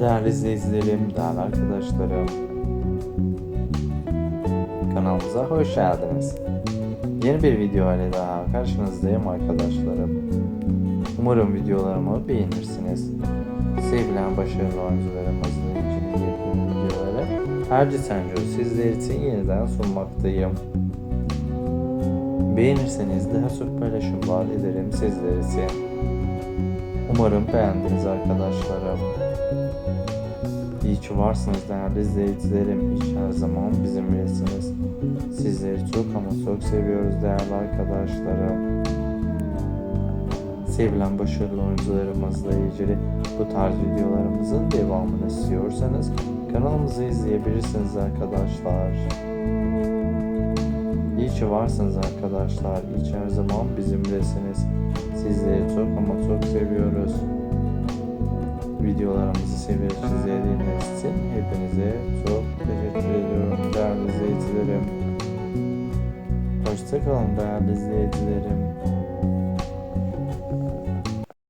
Değerli izleyicilerim, değerli arkadaşlarım. Kanalımıza hoş geldiniz. Yeni bir video ile daha karşınızdayım arkadaşlarım. Umarım videolarımı beğenirsiniz. Sevilen başarılı oyuncularımızla ilgili videoları Erci Senco sizler için yeniden sunmaktayım. Beğenirseniz daha çok paylaşımlar ederim sizler için. Umarım beğendiniz arkadaşlarım. İyi ki varsınız değerli izleyicilerim. Hiç her zaman bizimlesiniz. Sizleri çok ama çok seviyoruz değerli arkadaşlarım. Sevilen başarılı oyuncularımızla ilgili bu tarz videolarımızın devamını istiyorsanız kanalımızı izleyebilirsiniz arkadaşlar. İyi ki varsınız arkadaşlar. İyi ki her zaman bizimlesiniz. Sizleri çok ama seviyoruz. Videolarımızı severek izlediğiniz için hepinize çok teşekkür ediyorum değerli izleyicilerim. Hoşçakalın değerli izleyicilerim.